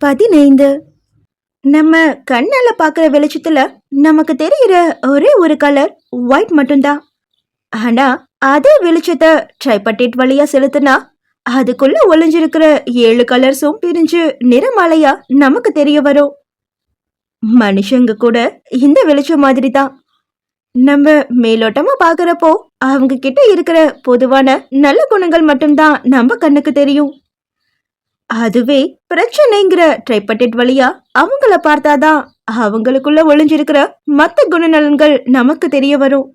பதினைந்து. நம்ம கண்ணால பார்க்குற வெளிச்சத்துல நமக்கு தெரியிற ஒரே ஒரு கலர் ஒயிட் மட்டும்தான். ஆனா அதே வெளிச்சத்தை ட்ரைபட்டேட் வழியா செலுத்தினா அதுக்குள்ள ஒளிஞ்சிருக்கிற ஏழு கலர்ஸும் பிரிஞ்சு நிறமாலையா நமக்கு தெரிய வரும். மனுஷங்க கூட இந்த வெளிச்சம் மாதிரி தான் நம்ம மேலோட்டமா பாக்குறப்போ அவங்க கிட்ட இருக்கிற பொதுவான நல்ல குணங்கள் மட்டும்தான் நம்ம கண்ணுக்கு தெரியும். அதுவே பிரச்சனைங்கிற ட்ரைபட்டேட் வழியா அவங்கள பார்த்தாதான் அவங்களுக்குள்ள ஒளிஞ்சிருக்கிற மத்த குணநலன்கள் நமக்கு தெரிய வரும்.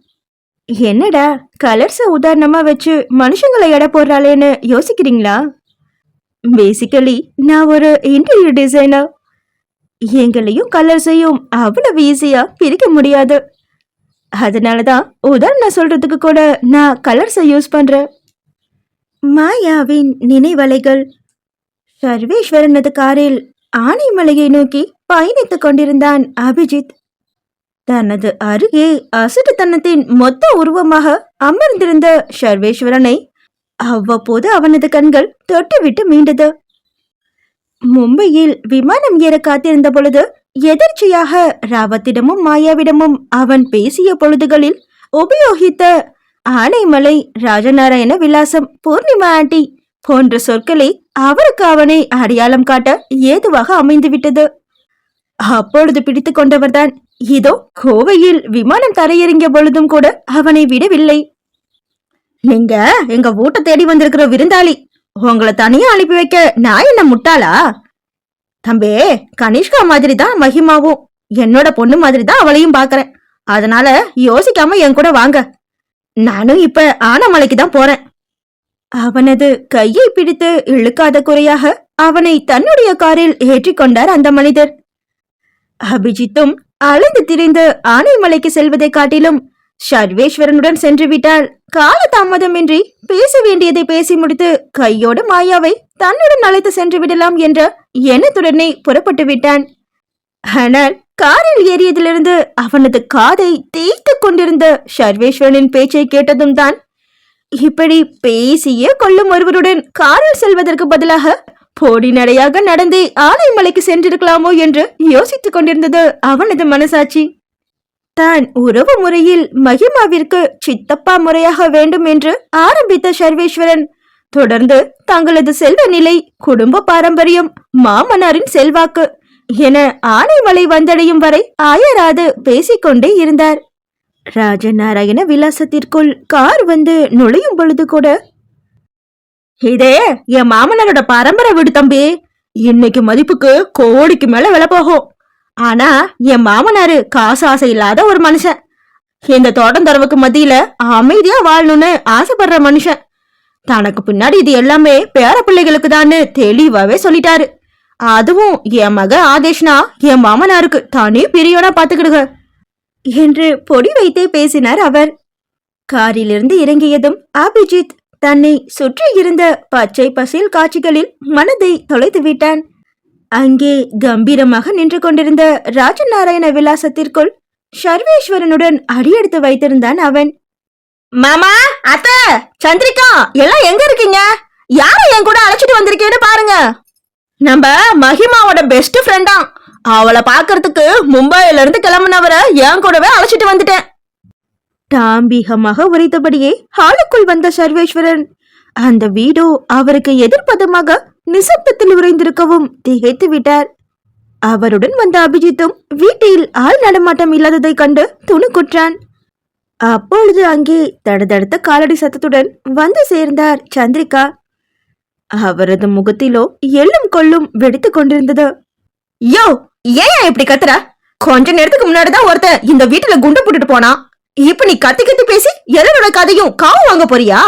என்னடா கலர்ஸ உதாரணமா வச்சு மனுஷங்களை எடை போடுறாளேன்னு யோசிக்கிறீங்களா? பேசிக்கலி நான் ஒரு இன்டீரியர் டிசைனர் எங்களையும் கலர்ஸையும் அவ்வளவு ஈஸியா பிரிக்க முடியாது. அதனாலதான் உதாரணம் சொல்றதுக்கு கூட நான் கலர்ஸை யூஸ் பண்றேன். மாயாவின் நினைவலைகள் சர்வேஸ்வரனது காரில் ஆனைமலையை நோக்கி பயணித்துக் கொண்டிருந்தான் அபிஜித். தனது அருகே அசட்டுத்தனத்தின் மொத்த உருவமாக அமர்ந்திருந்த சர்வேஸ்வரனை அவ்வப்போது அவனது கண்கள் தொட்டுவிட்டு மீண்டது. மும்பையில் விமானம் ஏற காத்திருந்த பொழுது எதிர்ச்சியாக ராவத்திடமும் மாயாவிடமும் அவன் பேசிய பொழுதுகளில் உபயோகித்த ஆனைமலை ராஜநாராயண விலாசம் பூர்ணிமா ஆண்டி போன்ற சொற்களை அவருக்கு அவனை அடையாளம் காட்ட ஏதுவாக அமைந்துவிட்டது. அப்பொழுது பிடித்து கொண்டவர்தான். இதோ கோவையில் விமானம் தரையிறங்கிய பொழுதும் கூட அவனை விடவில்லை. நீங்க எங்க வீட்டை தேடி வந்திருக்கிற விருந்தாளி உங்களை தனியா அனுப்பி வைக்க நான் என்ன முட்டாளா? தம்பே கனிஷ்கா மாதிரி தான் மகிமாவும். என்னோட பொண்ணு மாதிரி தான் அவளையும் பாக்குறேன். அதனால யோசிக்காம என் கூட வாங்க. நானும் இப்ப ஆனமலைக்கு தான் போறேன். அவனது கையை பிடித்து இழுக்காத குறையாக அவனை தன்னுடைய காரில் ஏற்றிக்கொண்டார் அந்த மனிதர். அபிஜித்தும் அலைந்து திரிந்து ஆனைமலைக்கு செல்வதை காட்டிலும் சர்வேஸ்வரனுடன் சென்று விட்டால் காலதாமதமின்றி பேச வேண்டியதை பேசி முடித்து கையோடு மாயாவை தன்னுடன் அழைத்து சென்று விடலாம் என்ற எண்ணத்துடனே புறப்பட்டு விட்டான். ஆனால் காரில் ஏறியதிலிருந்து அவனது காதை தேய்த்து கொண்டிருந்த சர்வேஸ்வரனின் பேச்சை கேட்டதும் தான் இப்படி பேசிய கொள்ளும் ஒருவருடன் காரில் செல்வதற்கு பதிலாக போடி நடையாக நடந்தே ஆனைமலைக்கு சென்றிருக்கலாமோ என்று யோசித்துக் கொண்டிருந்தது அவனது மனசாட்சி. தான் உறவு முறையில் மகிமாவிற்கு சித்தப்பா முறையாக வேண்டும் என்று ஆரம்பித்த சர்வேஸ்வரன் தொடர்ந்து தங்களது செல்வ நிலை குடும்ப பாரம்பரியம் மாமனாரின் செல்வாக்கு என ஆனைமலை வந்தடையும் வரை ஆயராது பேசிக்கொண்டே இருந்தார். ராஜநாராயண விலாசத்திற்குள் கார் வந்து நுழையும் பொழுது கூட இதே என் மாமனாரோட பரம்பரை வீடு தம்பி. இன்னைக்கு மதிப்புக்கு கோடிக்கு மேல விலை போகும். ஆனா என் மாமனாரு காசு ஆசை இல்லாத ஒரு மனுஷன். இந்த தோட்டம் தரவுக்கு மத்தியில அமைதியா வாழணும்னு ஆசைப்படுற மனுஷன். தனக்கு பின்னாடி இது எல்லாமே பேர பிள்ளைகளுக்கு தான்னு தெளிவாவே சொல்லிட்டாரு. அதுவும் என் மக ஆதேஷ்னா என் மாமனாருக்கு தனி பிரியோட பாத்துக்கிடுங்க. என்று பொடி வைத்தே பேசினார் அவர். காரிலிருந்து இறங்கியதும் அபிஜித் தன்னை சுற்றி இருந்த பச்சை பசேல் காட்சிகளில் மனதை தொலைத்து விட்டான். அங்கே கம்பீரமாக நின்று கொண்டிருந்த ராஜநாராயண விலாசத்திற்குள் சர்வேஸ்வரனுடன் அடியெடுத்து வைத்திருந்தான் அவன். மாமா அத்த சந்திரிகா எல்லாம் எங்க இருக்கீங்க? யாரை என் கூட அழைச்சிட்டு வந்திருக்கேன்னு பாருங்க. நம்ம மஹிமாவோட பெஸ்ட் ஃப்ரெண்டா அவளை பாக்குறதுக்கு மும்பையில இருந்து கிளம்புனவரை என் கூடவே அழைச்சிட்டு வந்துட்டேன். தாம்பீகமாக உரைத்தபடியே ஹாலுக்குள் வந்த சர்வேஸ்வரன் அந்த வீடோ அவருக்கு எதிர்ப்பதமாக நிசப்தத்தில் உறைந்திருக்கவும் திகைத்து விட்டார். அவருடன் வந்த அபிஜித்தும் வீட்டில் ஆள் நடமாட்டம் இல்லாததைக் கண்டு துணுக்குற்றான். அப்பொழுது அங்கே தடதடுத்த காலடி சத்தத்துடன் வந்து சேர்ந்தார் சந்திரிகா. அவரது முகத்திலோ எள்ளும் கொள்ளும் வெடித்துக் கொண்டிருந்தது. யோ ஏன் இப்படி கத்துற? கொஞ்ச நேரத்துக்கு முன்னாடிதான் ஒருத்தன் இந்த வீட்டுல குண்டு போட்டுட்டு போனா. இப்ப நீ கத்தி கத்தி பேசி எல்லாரோட கதையும் காவு வாங்க போறியா?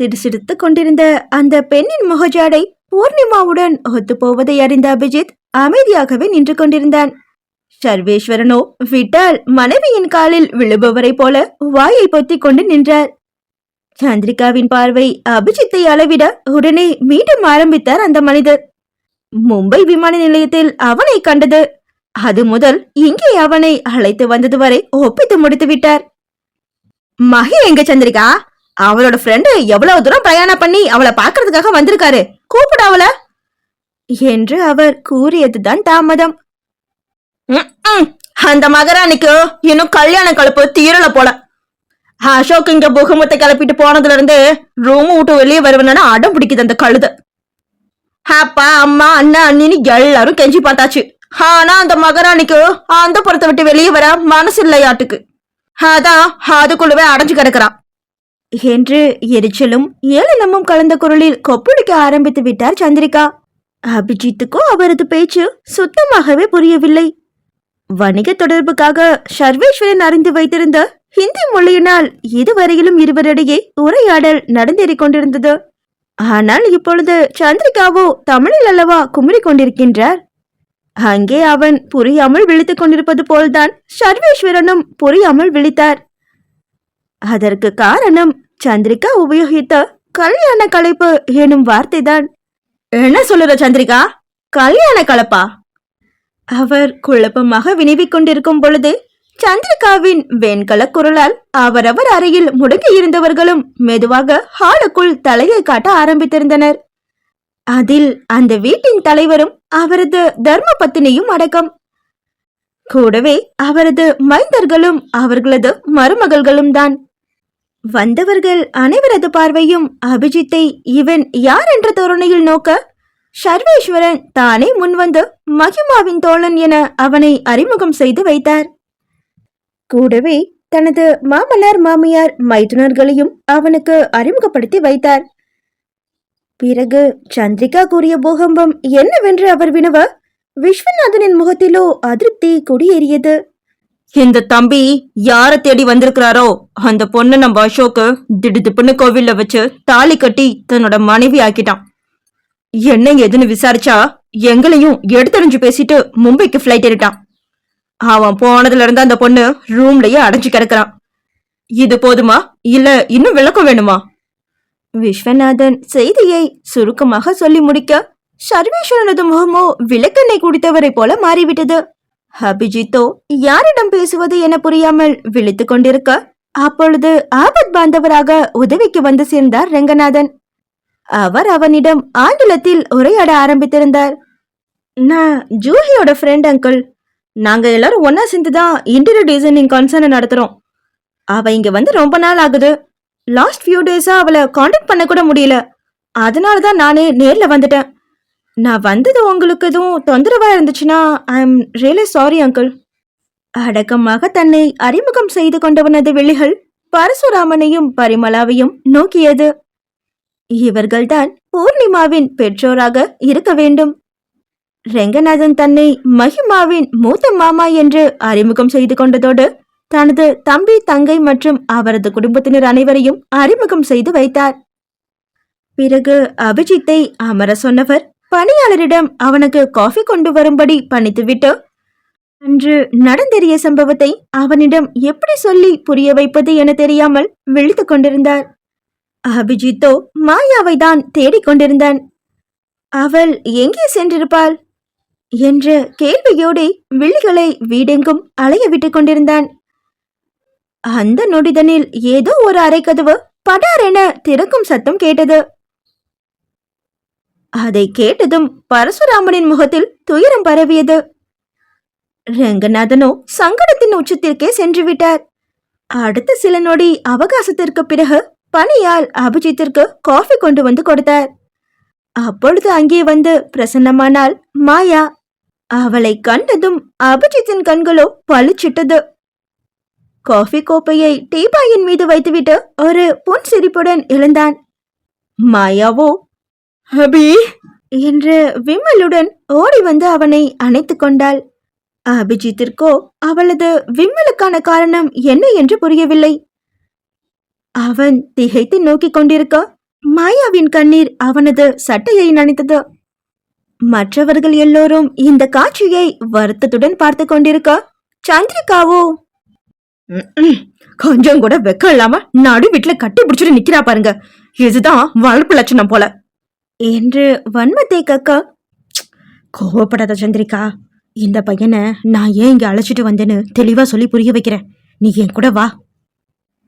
சிடு சிடுத்து கொண்டிருந்த அந்த பெண்ணின் முகஜாடை பூர்ணிமாவுடன் ஒத்துப்போவதை அறிந்த அபிஜித் அமைதியாகவே நின்று கொண்டிருந்தான். சர்வேஸ்வரனோ விட்டால் மனைவியின் காலில் விழுபவரை போல வாயை பொத்திக் கொண்டு நின்றார். சந்திரிகாவின் பார்வை அபிஜித்தை அளவிட உடனே மீண்டும் ஆரம்பித்தார் அந்த மனிதர். மும்பை விமான நிலையத்தில் அவனை கண்டது. அது முதல் இங்கே அவனை அழைத்து வந்தது வரை ஒப்பித்து முடித்து விட்டார். மகி எங்க சந்திரிகா? அவளோட ஃப்ரெண்டு எவ்வளவு தூரம் பிரயாணம் பண்ணி அவளை பார்க்கறதுக்காக வந்திருக்காரு? கூப்பிடு அவள. என்று அவர் கூறியதுதான் தாமதம். அந்த மகாராணிக்கு இன்னும் கல்யாண கலப்பு தீரல போல. அசோக் இங்க புகமத்தை கிளப்பிட்டு போனதுல இருந்து ரூம் விட்டு வெளியே வருவனா அடம் பிடிக்குது அந்த கழுத. அப்பா அம்மா அண்ணா அண்ணின்னு எல்லாரும் கெஞ்சி பார்த்தாச்சு. ஆனா அந்த மகாராணிக்கு அந்த புறத்தை விட்டு வெளியே வர மனசு இல்லையாட்டுக்கு. அதான் அதுக்குள்ளவே அடைஞ்சு கிடக்குறான் என்று எரிச்சலும் ஏளனமும் கலந்த குரலில் கொப்பளிக்க ஆரம்பித்து விட்டார் சந்திரிகா. அபிஜித்துக்கும் அவரது பேச்சு சுத்தமாகவே புரியவில்லை. வணிக தொடர்புக்காக சர்வேஸ்வரன் அறிந்து வைத்திருந்த ஹிந்தி மொழியினால் இதுவரையிலும் இருவரிடையே உரையாடல் நடந்தேறிக் கொண்டிருந்தது. ஆனால் இப்பொழுது சந்திரிகாவோ தமிழில் அல்லவா குமரி கொண்டிருக்கின்றார் அங்கே அவன் புரியாமல் விழித்துக் கொண்டிருப்பது போல்தான் சர்வேஸ்வரனும் புரியாமல் விழித்தார். அதற்கு காரணம் சந்திரிகா உபயோகித்த கல்யாண கலைப்பு எனும் வார்த்தைதான். என்ன சொல்லுற சந்திரிகா? கல்யாண கலப்பா அவர் குழப்பமாக வினவிக் கொண்டிருக்கும் பொழுது சந்திரிகாவின் வெண்கல குரலால் அவரவர் அறையில் முடங்கி இருந்தவர்களும் மெதுவாக ஹாலுக்குள் தலையை காட்ட ஆரம்பித்திருந்தனர். அதில் அந்த வீட்டின் தலைவரும் அவரது தர்ம பத்தினியும் அடக்கம். கூடவே அவரது மைந்தர்களும் அவர்களது மருமகள்களும் தான் வந்தவர்கள் அனைவரது பார்வையும் அபிஜித்தை இவன் யார் என்ற தோரணையில் நோக்க சர்வேஸ்வரன் தானே முன்வந்து மகிமாவின் தோழன் என அவனை அறிமுகம் செய்து வைத்தார். கூடவே தனது மாமனார் மாமியார் மைத்துனர்களையும் அவனுக்கு அறிமுகப்படுத்தி வைத்தார். பிறகு சந்திரிகா கூறிய பூகம்பம் என்னவென்று அவர் வினவ விஸ்வநாதனின் முகத்திலோ அதிருப்தி குடியேறியது. இந்த தம்பி யார தேடி வந்திருக்கிறாரோ அந்த பொண்ணு நம்ம அசோக்கு திடுதிப்புன்னு கோவில்ல வச்சு தாலி கட்டி தன்னோட மனைவி ஆக்கிட்டான். என்ன எதுன்னு விசாரிச்சா எங்களையும் எடுத்தறிஞ்சு பேசிட்டு மும்பைக்கு ஃப்ளைட் ஏறிட்டான். அவன் போனதுல இருந்து அந்த பொண்ணு ரூம்லயே அடைஞ்சு கிடக்குறான். இது போதுமா? இல்ல இன்னும் விளக்கம் வேணுமா? விஸ்வநாதன் செய்தியை சுருக்கமாக சொல்லி முடிக்க சர்வேஸ்வரனது முகமோ விளக்கெண்ணெய் குடித்தவரை போல மாறிவிட்டது. அபிஜித்தோ யாரிடம் பேசுவது என புரியாமல் விழித்து கொண்டிருக்க அப்பொழுது ஆபத் பாந்தவராக உதவிக்கு வந்து சேர்ந்தார் ரங்கநாதன். அவர் அவனிடம் ஆங்கிலத்தில் உரையாட ஆரம்பித்திருந்தார். நான் ஜூஹியோட ஃப்ரெண்ட் அங்கிள் நாங்க எல்லாரும் ஒன்னா சேர்ந்து தான் இன்டீரியர் டிசைனிங் கன்சர்னை நடத்துறோம். அவ இங்க வந்து ரொம்ப நாள் ஆகுது. லாஸ்ட் ஃபியூ டேஸா அவளை காண்டாக்ட் பண்ண கூட முடியல. அதனால தான் நானே நேர்ல வந்துட்டேன். நான் வந்தது உங்களுக்கு எதுவும் தொந்தரவா இருந்துச்சுன்னா I am really sorry uncle அடக்கமாக தன்னை அறிமுகம் செய்து கொண்டவனது விழிகள் பரசுராமனையும் பரிமளாவையும் நோக்கியது. இவர்கள்தான் பூர்ணிமாவின் பெற்றோராக இருக்க வேண்டும். ரெங்கநாதன் தன்னை மகிமாவின் மூத்த மாமா என்று அறிமுகம் செய்து கொண்டதோடு தனது தம்பி தங்கை மற்றும் அவரது குடும்பத்தினர் அனைவரையும் அறிமுகம் செய்து வைத்தார். பிறகு அபிஜித்தை அமர சொன்னவர் பணியாளரிடம் அவனுக்கு காஃபி கொண்டு வரும்படி பணித்துவிட்டு அன்று நடந்தேறிய சம்பவத்தை அவனிடம் எப்படி சொல்லி புரிய வைப்பது என தெரியாமல் விழித்து கொண்டிருந்தார். அபிஜித்தோ மாயாவை தான் தேடிக் கொண்டிருந்தான். அவள் எங்கே சென்றிருப்பாள்? என்ற கேள்வியோடு விழிகளை வீடெங்கும் அலைய விட்டுக் கொண்டிருந்தான். அந்த நொடிதனில் ஏதோ ஒரு அறைக்கதவு படாரென திறக்கும் சத்தம் கேட்டது. அதை கேட்டதும் பரசுராமனின் முகத்தில் துயரம் பரவியது. ரங்கநாதனோ சங்கடத்தின் உச்சத்திற்கே சென்று விட்டார். அடுத்த சில நொடி அவகாசத்திற்கு பிறகு பணியால் அபிஜித்திற்கு காஃபி கொண்டு வந்து கொடுத்தார். அப்பொழுது அங்கே வந்து பிரசன்னமானால் மாயா அவளை கண்டதும் அபிஜித்தின் கண்களோ பளிச்சிட்டது. காஃபி கோப்பையை டீபாயின் மீது வைத்துவிட்டு ஒரு புன் சிரிப்புடன் எழுந்தான். மாயாவோ அபி! என்று விம்மலுடன் ஓடி வந்து அவனை அணைத்துக் கொண்டாள். அபிஜித்திற்கோ அவளது விம்மலுக்கான காரணம் என்ன என்று புரியவில்லை. அவன் திகைத்து நோக்கிக் கொண்டிருக்க மாயாவின் கண்ணீர் அவனது சட்டையை நனைத்தது. மற்றவர்கள் எல்லோரும் இந்த காட்சியை வருத்தத்துடன் பார்த்து கொண்டிருக்க சந்திரிகாவோ? கொஞ்சம் கூட வெக்கம் இல்லாம நடு வீட்டுல கட்டி பிடிச்சிட்டு நிக்கிறா பாருங்க. இதுதான் வளர்ப்பு லட்சணம் போல. என்று வன்மத்தை கக்க "ப்ச், கோவப்படாத சந்திரிகா. இந்த பையனை நான் ஏன் இங்க அழைச்சிட்டு வந்தேன்னு தெளிவா சொல்லி புரிய வைக்கிறேன். நீ என் கூட வா.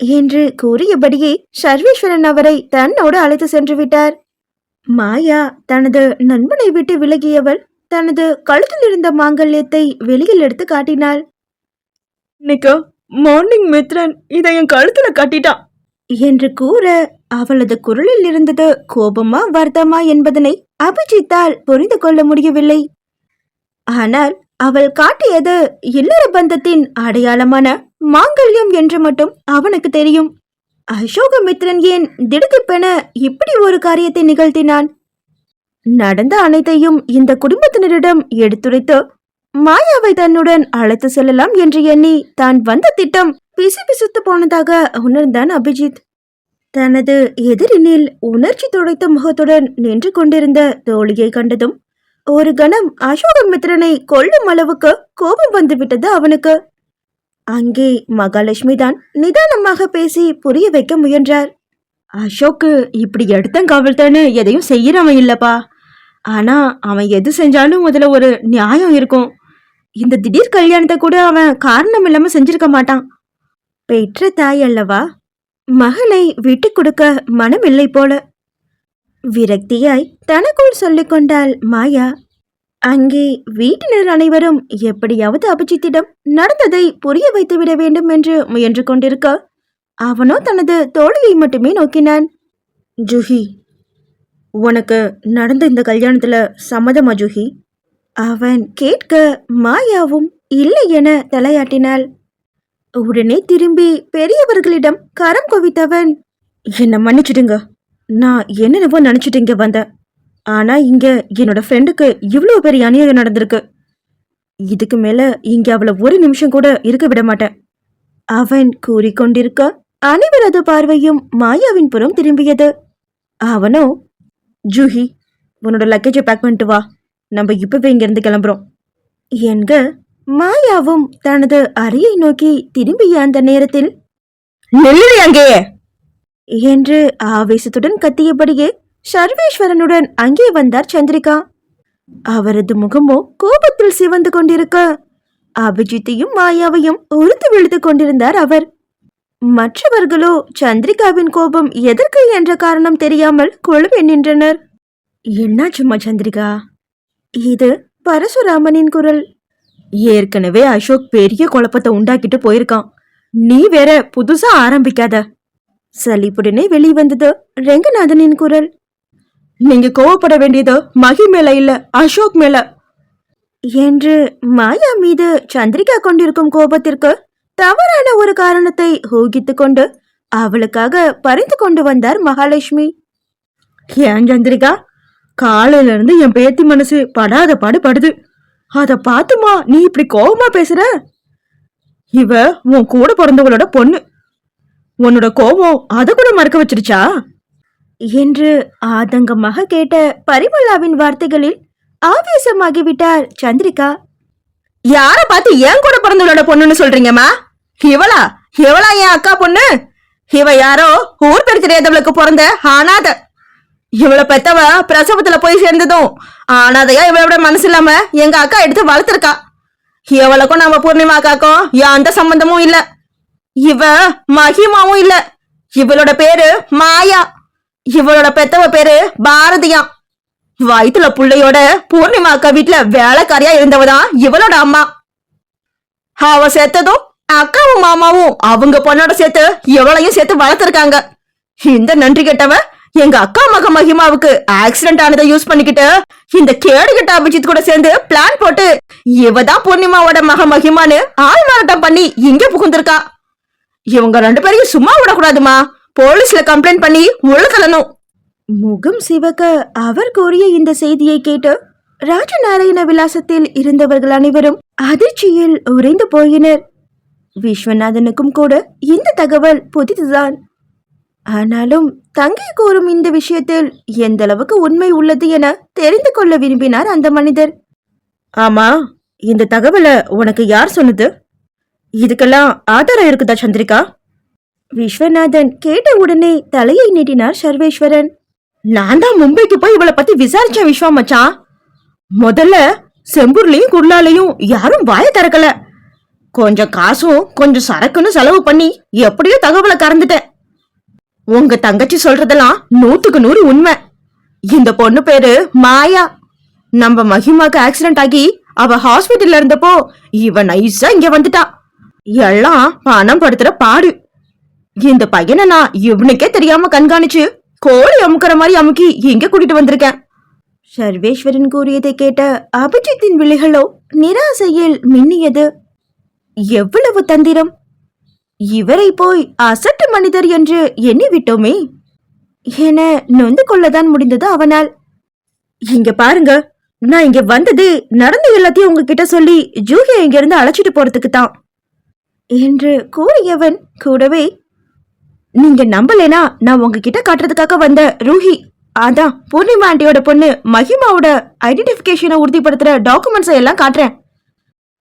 என்று கூறியபடியே சர்வேஸ்வரன் அவரை தன்னோடு அழைத்து சென்று விட்டார். மாயா தனது நண்பனை விட்டு விலகியவள் தனது கழுத்தில் இருந்த மாங்கல்யத்தை வெளியில் எடுத்து காட்டினாள். இன்னைக்கு மார்னிங் மித்ரன் இதை என் கழுத்துல கட்டிட்டான் என்று கூற அவளது குரலில் இருந்தது கோபமா வருத்தமா என்பதனை அபிஜித்தால் புரிந்து கொள்ள முடியவில்லை. ஆனால் அவள் காட்டியது இல்லற பந்தத்தின் அடையாளமான மாங்கல்யம் என்று மட்டும் அவனுக்கு தெரியும். அசோகமித்ரன் ஏன் திடுதிப்பென இப்படி ஒரு காரியத்தை நிகழ்த்தினான்? நடந்த அனைத்தையும் இந்த குடும்பத்தினரிடம் எடுத்துரைத்து மாயாவை தன்னுடன் அழைத்து செல்லலாம் என்று எண்ணி தான் வந்த திட்டம் பிசுபிசுத்து போனதாக உணர்ந்தான் அபிஜித். தனது எதிரினில் உணர்ச்சி துடைத்த முகத்துடன் நின்று கொண்டிருந்த தோழியை கண்டதும் ஒரு கணம் அசோகமித்ரனை கொல்லும் அளவுக்கு கோபம் வந்துவிட்டது அவனுக்கு. அங்கே மகாலட்சுமி தான் நிதானமாக பேசி புரிய வைக்க முயன்றார். அசோக்கு இப்படி எடுத்தங்காவல்தானு எதையும் செய்யறவன் இல்லப்பா. ஆனா அவன் எது செஞ்சாலும் அதுல ஒரு நியாயம் இருக்கும். இந்த திடீர் கல்யாணத்தை கூட அவன் காரணம் இல்லாம செஞ்சிருக்க மாட்டான். பெற்ற தாய் அல்லவா? மகளை விட்டு கொடுக்க மனமில்லை போல. விரக்தியாய் தனக்குள் சொல்லிக்கொண்டாள் மாயா. அங்கே வீட்டினர் அனைவரும் எப்படியாவது அபிஜித்திடம் நடந்ததை புரிய வைத்துவிட வேண்டும் என்று முயன்று கொண்டிருக்க அவனோ தனது தோழியை மட்டுமே நோக்கினான். ஜுஹி உனக்கு நடந்த இந்த கல்யாணத்துல சம்மதமா ஜுஹி? அவன் கேட்க மாயாவும் இல்லை என தலையாட்டினாள். உடனே திரும்பி பெரியவர்களிடம் கரம் குவித்தவன் என்னை மன்னிச்சிடுங்க. நான் என்னென்னவோ நினைச்சிட்டு இங்கே வந்தேன். ஆனா இங்க என்னோட ஃப்ரெண்டுக்கு இவ்வளவு பெரிய அநியாயம் நடந்திருக்கு. இதுக்கு மேல இங்க அவளை ஒரு நிமிஷம் கூட இருக்க விட மாட்டேன். அவன் கூறிக்கொண்டிருக்க அனைவரது பார்வையும் மாயாவின் புறம் திரும்பியது. அவனோ ஜூஹி உன்னோட லக்கேஜை பேக் பண்ணிட்டு வா. நம்ம இப்பவே இங்கிருந்து கிளம்புறோம். என்க மாயாவும் தனது அறையை நோக்கி திரும்பிய அந்த நேரத்தில் நெல்லி என்று ஆவேசத்துடன் கத்தியபடியே சர்வேஸ்வரனுடன் அங்கே வந்தார் சந்திரிகா. அவரது முகமோ கோபத்தில் சிவந்து கொண்டிருக்க அபிஜித்தையும் மாயாவையும் உறுத்து விழுத்து கொண்டிருந்தார் அவர். மற்றவர்களோ சந்திரிகாவின் கோபம் எதற்கு என்ற காரணம் தெரியாமல் குழுவி நின்றனர். என்னாச்சும்மா சந்திரிகா? இது பரசுராமனின் குரல். ஏற்கனவே அசோக் பெரிய குழப்பத்தை உண்டாக்கிட்டு போயிருக்கான். நீ வேற புதுசா ஆரம்பிக்காத. சலிப்புடனே வெளிவந்தது ரெங்கநாதனின் குரல். நீங்க கோவப்பட வேண்டியது மகி மேல இல்ல அசோக் மேல. என்று மாயா மீது சந்திரிகா கொண்டிருக்கும் கோபத்திற்கு தவறான ஒரு காரணத்தை ஊகித்துக் கொண்டு அவளுக்காக பறிந்து கொண்டு வந்தார் மகாலட்சுமி. ஏன் சந்திரிகா? காலையில இருந்து என் பேத்தி மனசு படாத பாடு படுது அத பார்த்துமா நீ இப்படி கோவமா பேசுற? இவ உன் கூட பிறந்தவளோட பொண்ணு. உன்னோட கோபம் அத கூட மறக்க வச்சிருச்சா? என்று ஆதங்கமாக கேட்ட பரிமலாவின் வார்த்தைகளில் ஆவேசமாகிவிட்டார் சந்திரிகா. யார பார்த்து ஏன் கூட பிறந்தவளோட பொண்ணுன்னு சொல்றீங்கம்மா இவளா? இவளா என் அக்கா பொண்ணு? இவ யாரோ? ஊர் பேர் தெரியாதவளுக்கு பிறந்த ஆனாத இவள பெத்தவ பிரசவத்துல போய் சேர்ந்ததும் அனாதையா இவளோட மனசு இல்லாம எங்க அக்கா எடுத்து வளர்த்துருக்கா. இவளுக்கும் நம்ம பூர்ணிமா அக்காக்கும் எந்த சம்பந்தமும் இல்ல. இவ மகிமாவும் இல்ல. இவளோட பேரு மாயா. இவளோட பெத்தவ பேரு பாரதியா. வயிற்றுல புள்ளையோட பூர்ணிமா அக்கா வீட்டுல வேலைக்காரியா இருந்தவதான் இவளோட அம்மா. அவ சேர்த்ததும் அக்காவும் மாமாவும் அவங்க பொண்ணோட சேர்த்து இவளையும் சேர்த்து வளர்த்துருக்காங்க. இந்த நன்றி கெட்டவ எங்க அக்கா மக மகிமாவுக்கு ஆக்சிடென்ட் ஆனதை யூஸ் பண்ணிக்கிட்டு இந்த கேடுகெட்ட அபிஜித் கூட சேர்ந்து பிளான் போட்டு இவதான் பூர்ணிமாவோட மக மகிமான்னு ஆள் மாறாட்டம் பண்ணி இங்க புகுந்திருக்கா. இவங்க ரெண்டு பேரையும் சும்மா விடக்கூடாதுமா. போலீஸ்ல கம்ப்ளைண்ட் பண்ணி உள்ள தள்ளணும் முகம் சிவக்க அவர் கூறிய இந்த செய்தியை கேட்டு ராஜநாராயண விலாசத்தில் இருந்தவர்கள் அனைவரும் அதிர்ச்சியில் உறைந்து போயினர். விஸ்வநாதனுக்கும் கூட இந்த தகவல் புதிதுதான். ஆனாலும் தங்கை கூறும் இந்த விஷயத்தில் எந்த அளவுக்கு உண்மை உள்ளது என தெரிந்து கொள்ள விரும்பினார் அந்த மனிதர். ஆமா இந்த தகவலை உனக்கு யார் சொன்னது? இதுக்கெல்லாம் ஆதாரம் இருக்குதா சந்திரிகா? விஸ்வநாதன் கேட்ட உடனே தலையை நீட்டினார் சர்வேஸ்வரன். நான் தான் மும்பைக்கு போய் இவளை பத்தி விசாரிச்சேன் விஸ்வா மச்சான். முதல்ல செம்பூர்லயும் குர்லாலையும் யாரும் வாய திறக்கல. கொஞ்சம் காசும் கொஞ்சம் சரக்குன்னு செலவு பண்ணி எப்படியோ தகவலை கறந்துட்டேன். உங்க தங்கச்சி சொல்றதெல்லாம் நூத்துக்கு நூறு உண்மை. இந்த பொண்ணு பேரு மாயா. நம்ம மகிமாக்கு ஆக்சிடென்ட் ஆகி அவ ஹாஸ்பிட்டல்ல இருந்தப்போ இவ நைஸா இங்க வந்துட்டா. எல்லாம் பணம் படுத்துற பாடு. இந்த பையனை நான் இவனுக்கே தெரியாம கண்காணிச்சு கோழி அமுக்கிற மாதிரி அமுக்கி இங்க கூட்டிட்டு வந்திருக்கேன். சர்வேஸ்வரன் கூறியதை கேட்ட அபிஜித்தின் விழிகளோ நிராசையில் மின்னியது. எவ்வளவு தந்திரம்? இவரை போய் அசட்டு மனிதர் என்று எண்ணி விட்டோமே என நொந்து கொள்ளதான் முடிந்தது அவனால். இங்க பாருங்க நான் இங்க வந்தது நடந்த எல்லாத்தையும் உங்ககிட்ட சொல்லி ஜூகியை இங்கிருந்து அழைச்சிட்டு போறதுக்கு தான் என்று கூறியவன் கூடவே நீங்க நம்பலைனா நான் உங்ககிட்ட காட்டுறதுக்காக வந்த ரூஹி அதான் பூர்ணிமா ஆண்டியோட பொண்ணு மஹிமாவோட ஐடென்டிபிகேஷனை உறுதிப்படுத்துற டாக்குமெண்ட்ஸை எல்லாம் காட்டுறேன்.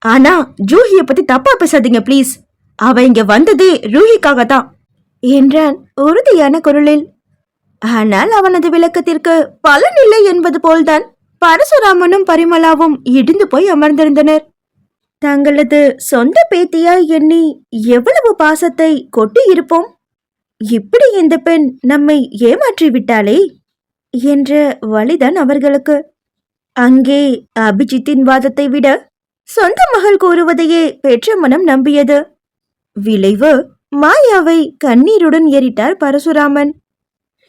ஆனா ஜூஹிய பத்தி தப்பா பேசாதீங்க ப்ளீஸ் அவ இங்க வந்ததே ரூஹிக்காக தான் என்றான் உறுதியான குரலில். ஆனால் அவனது விளக்கத்திற்கு பலன் இல்லை என்பது போல்தான் பரசுராமனும் பரிமளாவும் இடிந்து போய் அமர்ந்திருந்தனர். தங்களது சொந்த பேத்தியாய் எண்ணி எவ்வளவு பாசத்தை கொட்டி இருப்போம்? இப்படி இந்த பெண் நம்மை ஏமாற்றி விட்டாளே என்ற வழிதான் அவர்களுக்கு. அங்கே அபிஜித்தின் வாதத்தை விட சொந்த மகள் கூறுவதையே பெற்ற மனம் நம்பியது. விளைவு மாயாவை கண்ணீருடன் ஏறிட்டார் பரசுராமன்.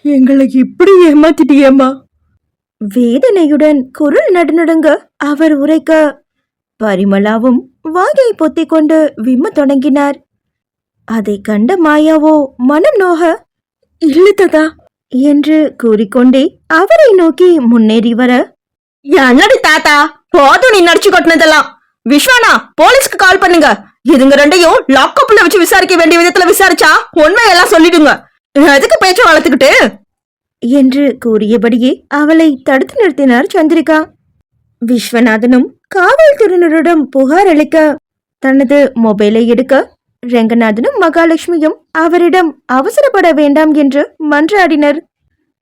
எங்களை இப்படி ஏமாத்திட்டியம்மா? வேதனையுடன் குரல் நடுநடுங்க அவர் உரைக்க பரிமளாவும் வாயை பொத்திக் கொண்டு விம்ம தொடங்கினார். அதை கண்ட மாயாவோ மனம் நோக இல்லததா என்று கூறிக்கொண்டே அவரை நோக்கி முன்னேறி வர. என்னடி தாத்தா? போதும் நீ நடிச்சு கொட்டினதெல்லாம். விஸ்வானா போலீஸ்க்கு கால் பண்ணுங்க. இதுங்க ரெண்டையும் லாக்அப்ல வச்சு விசாரிக்க வேண்டிய விதத்துல விசாரிச்சா உண்மையெல்லாம் சொல்லிடுங்க. எதுக்கு பேச்சு வளர்த்துக்கிட்டு? என்று கூறியபடியே அவளை தடுத்து நிறுத்தினார் சந்திரிகா. விஸ்வநாதனும் காவல்துறையினரிடம் புகார் அளிக்க தனது மொபைலை எடுக்க ரெங்கநாதனும் மகாலட்சுமியும் அவரிடம் அவசரப்பட வேண்டாம் என்று மன்றாடினர்.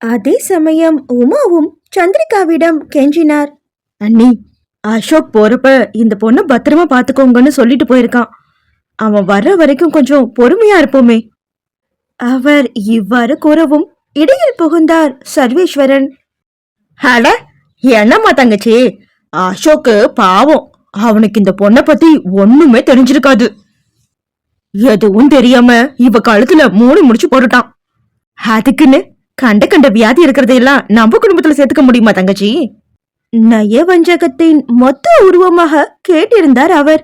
அதே சமயம் உமாவும் சந்திரிகாவிடம் கெஞ்சினார். அண்ணி அசோக் போறப்ப இந்த பொண்ணு பத்திரமா பாத்துக்கோங்கன்னு சொல்லிட்டு போயிருக்கான். அவன் வர்ற வரைக்கும் கொஞ்சம் பொறுமையா இருப்போமே. அவர் இவ்வாறு கூறவும் இடையில் புகுந்தார் சர்வேஸ்வரன். அட என்னம்மா தங்கச்சி? அசோக்கு பாவம். அவனுக்கு இந்த பொண்ணை பத்தி ஒண்ணுமே தெரிஞ்சிருக்காது. எதுவும் தெரியாம இவ கழுத்துல மூணு முடிச்சு போட்டுட்டான். அதுக்குன்னு கண்ட கண்ட வியாதி இருக்கிறதையெல்லாம் நம்ம குடும்பத்துல சேர்த்துக்க முடியுமா தங்கச்சி? நயவஞ்சகத்தின் மொத்த உருவமாக கேட்டிருந்தார் அவர்.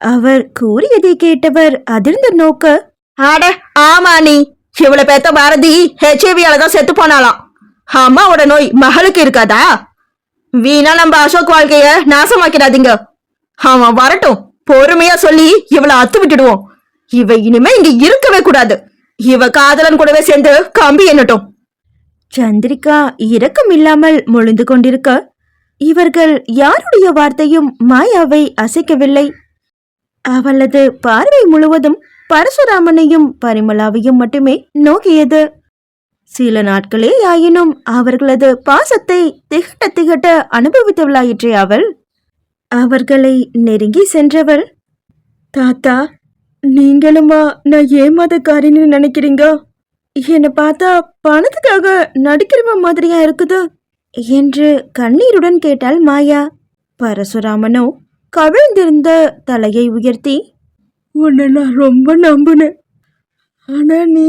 அவர் கூறியதை கேட்டவர் அதிர்ந்த நோக்க ஆட ஆமா நீ இவ்வளவு பேத்த பாரதி ஹெச்ஐவியால தான் செத்து போனாலாம் அம்மாவோட நோய் மகளுக்கு இருக்காதா? வீணா நம்ம அசோக் வாழ்க்கைய நாசமாக்கிடாதீங்க. அவன் வரட்டும். பொறுமையா சொல்லி இவளை அத்து விட்டுடுவோம் இவ இனிமே இங்க இருக்கவே கூடாது. இவ காதலன் கூடவே சேர்ந்து கம்பி என்னட்டும் சந்திரிகா இரக்கம் இல்லாமல் முழுந்து கொண்டிருக்க இவர்கள் யாருடைய வார்த்தையும் மாயாவை அசைக்கவில்லை. அவளது பார்வை முழுவதும் பரசுராமனையும் பரிமளாவையும் மட்டுமே நோக்கியது. சில நாட்களே ஆயினும் அவர்களது பாசத்தை திகட்ட திகட்ட அனுபவித்தவளாயிற்றே அவள். அவர்களை நெருங்கி சென்றவள் தாத்தா நீங்களுமா நான் ஏமாதக்காரின்னு நினைக்கிறீங்க? என்னை பார்த்தா பணத்துக்காக நடிக்கிறவ மாதிரியா இருக்குது என்று கண்ணீருடன் கேட்டாள் மாயா. பரசுராமனோ கவிழ்ந்திருந்த தலையை உயர்த்தி உன்னை நான் ரொம்ப நம்பினேன். ஆனா நீ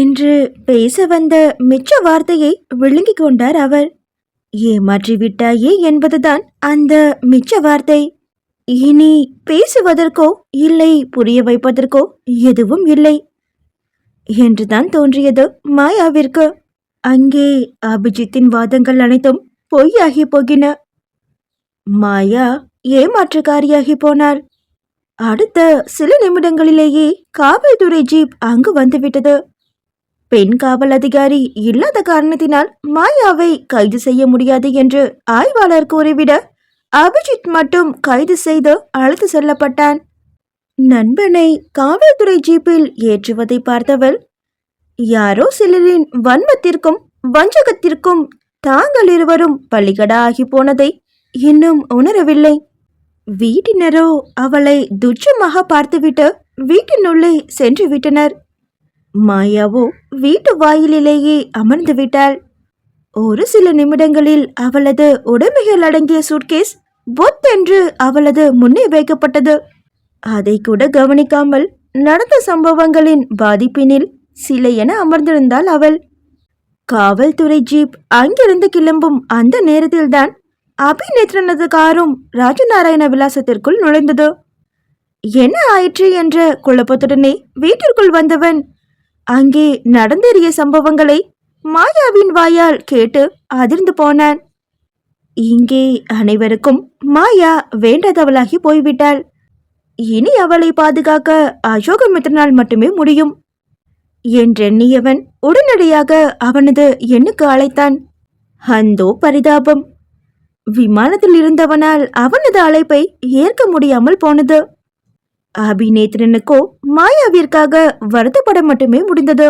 என்று பேச வந்த மிச்ச வார்த்தையை விழுங்கிக் கொண்டார் அவர். ஏமாற்றி விட்டாயே என்பதுதான் அந்த மிச்ச வார்த்தை. இனி பேசுவதற்கோ இல்லை புரிய வைப்பதற்கோ எதுவும் இல்லை என்றுதான் தோன்றியது மாயாவிற்கு. அங்கே அபிஜித்தின் வாதங்கள் அனைத்தும் பொய்யாகி போகின. மாயா ஏமாற்றுக்காரியாகி போனாள் அடுத்த சில நிமிடங்களிலேயே காவல்துறை ஜீப் அங்கு வந்துவிட்டது. பெண் காவல் அதிகாரி இல்லாத காரணத்தினால் மாயாவை கைது செய்ய முடியாது என்று ஆய்வாளர் கூறிவிட அபிஜித் மட்டும் கைது செய்து அழைத்து செல்லப்பட்டான். நண்பனை காவல்துறை ஜீப்பில் ஏற்றுவதை பார்த்தவள் யாரோ சிலரின் வன்மத்திற்கும் வஞ்சகத்திற்கும் தாங்கள் இருவரும் பள்ளிகடா ஆகி போனதை இன்னும் உணரவில்லை. வீட்டினரோ அவளை துச்சமாக பார்த்துவிட்டு வீட்டினுள்ளே சென்று விட்டனர் மாயாவோ வீட்டு வாயிலிலேயே அமர்ந்து விட்டாள் ஒரு சில நிமிடங்களில் அவளது உடைமைகள் அடங்கிய சூட்கேஸ் பொத்தென்று அவளது முன்னே வைக்கப்பட்டது. அதை கூட கவனிக்காமல் நடந்த சம்பவங்களின் பாதிப்பினில் சில என அமர்ந்திருந்தாள் அவள். காவல்துறை ஜீப் அங்கிருந்து கிளம்பும் அந்த நேரத்தில்தான் அபிநேத்ரனது காரும் ராஜநாராயண விலாசத்திற்குள் நுழைந்தது. என்ன ஆயிற்று? என்ற குழப்பத்துடனே வீட்டிற்குள் வந்தவன். அங்கே நடந்தேறிய சம்பவங்களை மாயாவின் வாயால் கேட்டு அதிர்ந்து போனான். இங்கே அனைவருக்கும் மாயா வேண்டாதவளாகி போய்விட்டாள். இனி அவளை பாதுகாக்க அசோகமித்ரனால் மட்டுமே முடியும். என்றெண்ணியவன் உடனடியாக அவனது எண்ணுக்கு அழைத்தான். அந்தோ பரிதாபம். விமானத்தில் இருந்தவனால் அவனது அழைப்பை ஏற்க முடியாமல் போனது. அபிநேத்ரனுக்கோ மாயாவிற்காக வருத்தப்பட மட்டுமே முடிந்தது.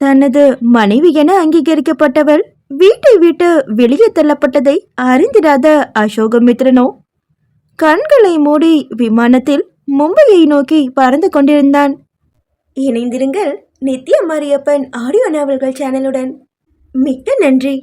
தனது மனைவி என அங்கீகரிக்கப்பட்டவள் வீட்டை விட்டு வெளியே தள்ளப்பட்டதை அறிந்திராத அசோகமித்ரனோ கண்களை மூடி விமானத்தில் மும்பையை நோக்கி பறந்து கொண்டிருந்தான். இணைந்திருங்கள் நித்ய மாரியப்பன் ஆடியோ நாவல்கள் சேனலுடன். மிக்க நன்றி.